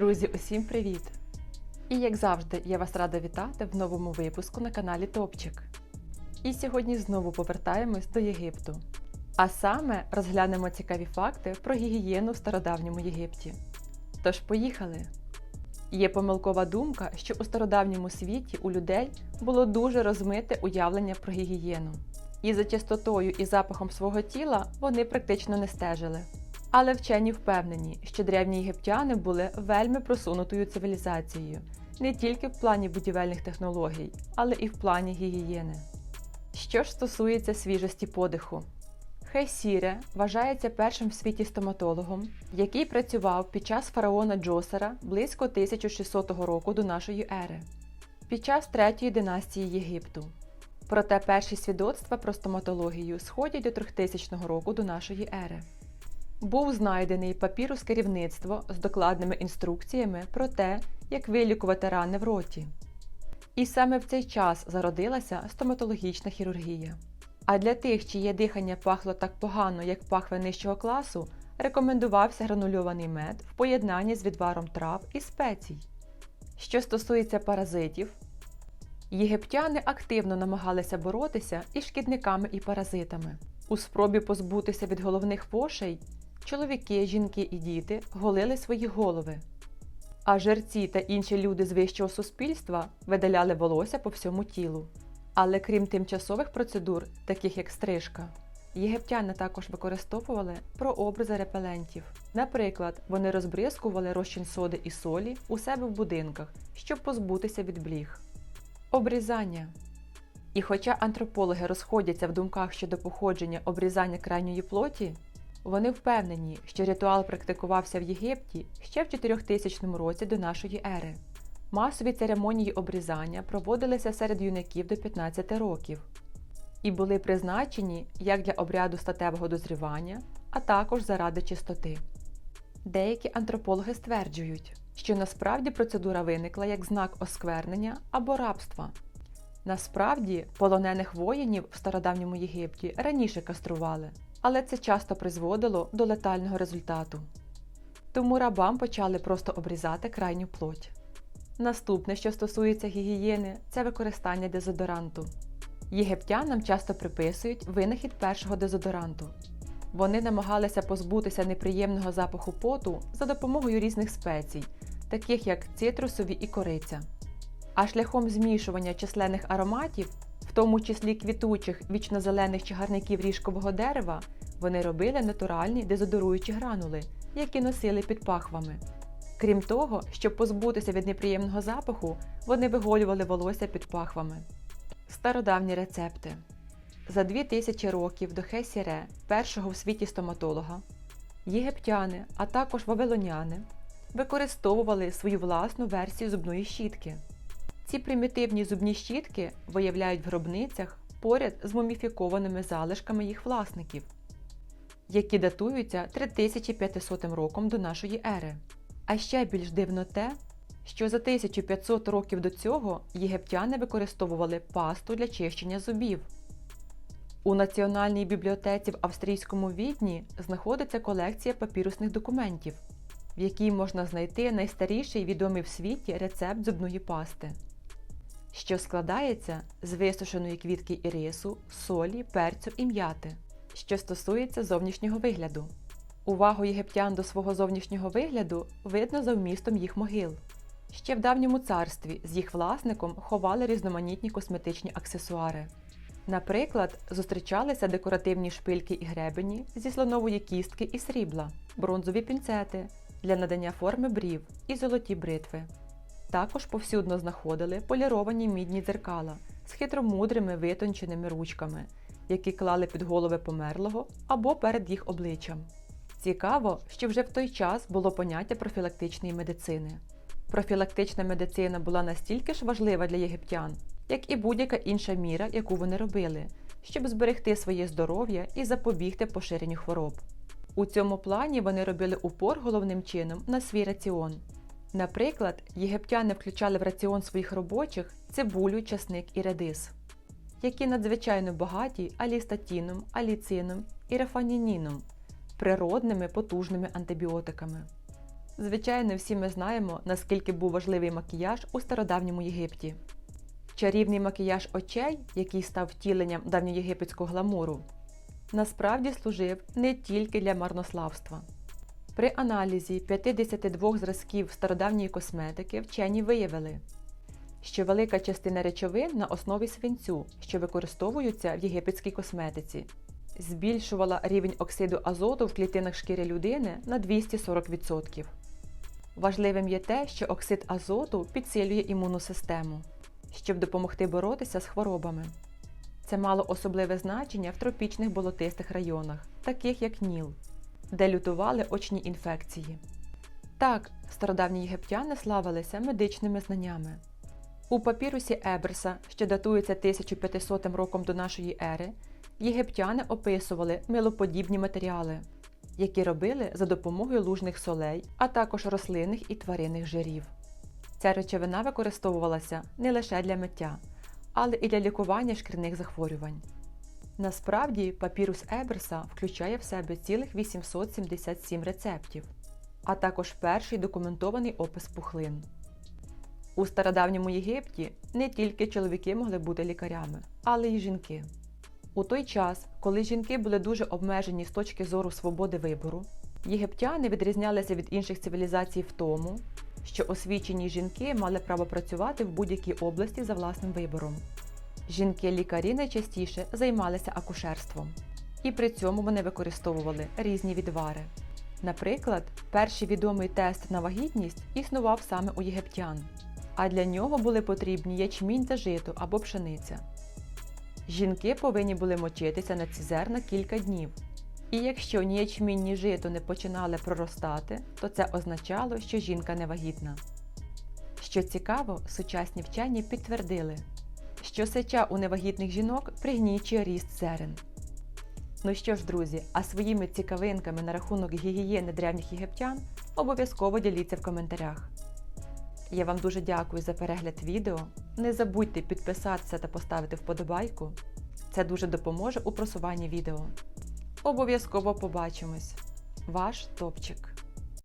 Друзі, усім привіт! І як завжди, я вас рада вітати в новому випуску на каналі Топчик. І сьогодні знову повертаємось до Єгипту. А саме розглянемо цікаві факти про гігієну в стародавньому Єгипті. Тож, поїхали! Є помилкова думка, що у стародавньому світі у людей було дуже розмите уявлення про гігієну. І за чистотою і запахом свого тіла вони практично не стежили. Але вчені впевнені, що древні єгиптяни були вельми просунутою цивілізацією не тільки в плані будівельних технологій, але і в плані гігієни. Що ж стосується свіжості подиху, Хейсіре вважається першим в світі стоматологом, який працював під час фараона Джосера близько 1600 року до нашої ери, під час третьої династії Єгипту. Проте перші свідоцтва про стоматологію сходять до 3000 року до нашої ери. Був знайдений папірус керівництво з докладними інструкціями про те, як вилікувати рани в роті. І саме в цей час зародилася стоматологічна хірургія. А для тих, чиє дихання пахло так погано, як пахви нижчого класу, рекомендувався гранульований мед в поєднанні з відваром трав і спецій. Що стосується паразитів, єгиптяни активно намагалися боротися із шкідниками і паразитами. У спробі позбутися від головних вошей чоловіки, жінки і діти голили свої голови. А жерці та інші люди з вищого суспільства видаляли волосся по всьому тілу. Але крім тимчасових процедур, таких як стрижка, єгиптяни також використовували прообрази репелентів. Наприклад, вони розбризкували розчин соди і солі у себе в будинках, щоб позбутися від бліг. Обрізання. І хоча антропологи розходяться в думках щодо походження обрізання крайньої плоті, вони впевнені, що ритуал практикувався в Єгипті ще в 4000 році до нашої ери. Масові церемонії обрізання проводилися серед юнаків до 15 років і були призначені як для обряду статевого дозрівання, а також заради чистоти. Деякі антропологи стверджують, що насправді процедура виникла як знак осквернення або рабства. Насправді, полонених воїнів в стародавньому Єгипті раніше кастрували, але це часто призводило до летального результату. Тому рабам почали просто обрізати крайню плоть. Наступне, що стосується гігієни, це використання дезодоранту. Єгиптянам часто приписують винахід першого дезодоранту. Вони намагалися позбутися неприємного запаху поту за допомогою різних спецій, таких як цитрусові і кориця. А шляхом змішування численних ароматів, в тому числі квітучих вічнозелених чагарників ріжкового дерева, вони робили натуральні дезодоруючі гранули, які носили під пахвами. Крім того, щоб позбутися від неприємного запаху, вони виголювали волосся під пахвами. Стародавні рецепти за 2000 років до Хесіре, першого в світі стоматолога, єгиптяни, а також вавилоняни використовували свою власну версію зубної щітки. Ці примітивні зубні щітки виявляють в гробницях поряд з муміфікованими залишками їх власників, які датуються 3500 роком до нашої ери. А ще більш дивно те, що за 1500 років до цього єгиптяни використовували пасту для чищення зубів. У Національній бібліотеці в австрійському відні знаходиться колекція папірусних документів, в якій можна знайти найстаріший відомий в світі рецепт зубної пасти, що складається з висушеної квітки ірису, солі, перцю і м'яти, що стосується зовнішнього вигляду. Увагу єгиптян до свого зовнішнього вигляду видно за вмістом їх могил. Ще в давньому царстві з їх власником ховали різноманітні косметичні аксесуари. Наприклад, зустрічалися декоративні шпильки і гребені зі слонової кістки і срібла, бронзові пінцети для надання форми брів і золоті бритви. Також повсюдно знаходили поліровані мідні дзеркала з хитромудрими витонченими ручками, які клали під голови померлого або перед їх обличчям. Цікаво, що вже в той час було поняття профілактичної медицини. Профілактична медицина була настільки ж важлива для єгиптян, як і будь-яка інша міра, яку вони робили, щоб зберегти своє здоров'я і запобігти поширенню хвороб. У цьому плані вони робили упор головним чином на свій раціон. Наприклад, єгиптяни включали в раціон своїх робочих цибулю, часник і редис, які надзвичайно багаті алістатіном, аліцином і рафанініном, природними потужними антибіотиками. Звичайно, всі ми знаємо, наскільки був важливий макіяж у стародавньому Єгипті. Чарівний макіяж очей, який став втіленням давньоєгипетського гламуру, насправді служив не тільки для марнославства. При аналізі 52 зразків стародавньої косметики вчені виявили, що велика частина речовин на основі свинцю, що використовуються в єгипетській косметиці, збільшувала рівень оксиду азоту в клітинах шкіри людини на 240%. Важливим є те, що оксид азоту підсилює імунну систему, щоб допомогти боротися з хворобами. Це мало особливе значення в тропічних болотистих районах, таких як Ніл, де лютували очні інфекції. Так, стародавні єгиптяни славилися медичними знаннями. У папірусі Еберса, що датується 1500 роком до нашої ери, єгиптяни описували милоподібні матеріали, які робили за допомогою лужних солей, а також рослинних і тваринних жирів. Ця речовина використовувалася не лише для миття, але і для лікування шкірних захворювань. Насправді, папірус Еберса включає в себе цілих 877 рецептів, а також перший документований опис пухлин. У стародавньому Єгипті не тільки чоловіки могли бути лікарями, але й жінки. У той час, коли жінки були дуже обмежені з точки зору свободи вибору, єгиптяни відрізнялися від інших цивілізацій в тому, що освічені жінки мали право працювати в будь-якій області за власним вибором. Жінки-лікарі найчастіше займалися акушерством, і при цьому вони використовували різні відвари. Наприклад, перший відомий тест на вагітність існував саме у єгиптян, а для нього були потрібні ячмінь та жито або пшениця. Жінки повинні були мочитися на ці зерна кілька днів. І якщо ні ячмінь, ні жито не починали проростати, то це означало, що жінка не вагітна. Що цікаво, сучасні вчені підтвердили, що сеча у невагітних жінок пригнічує ріст зерен. Ну що ж, друзі, а своїми цікавинками на рахунок гігієни древніх єгиптян обов'язково діліться в коментарях. Я вам дуже дякую за перегляд відео. Не забудьте підписатися та поставити вподобайку. Це дуже допоможе у просуванні відео. Обов'язково побачимось! Ваш топчик!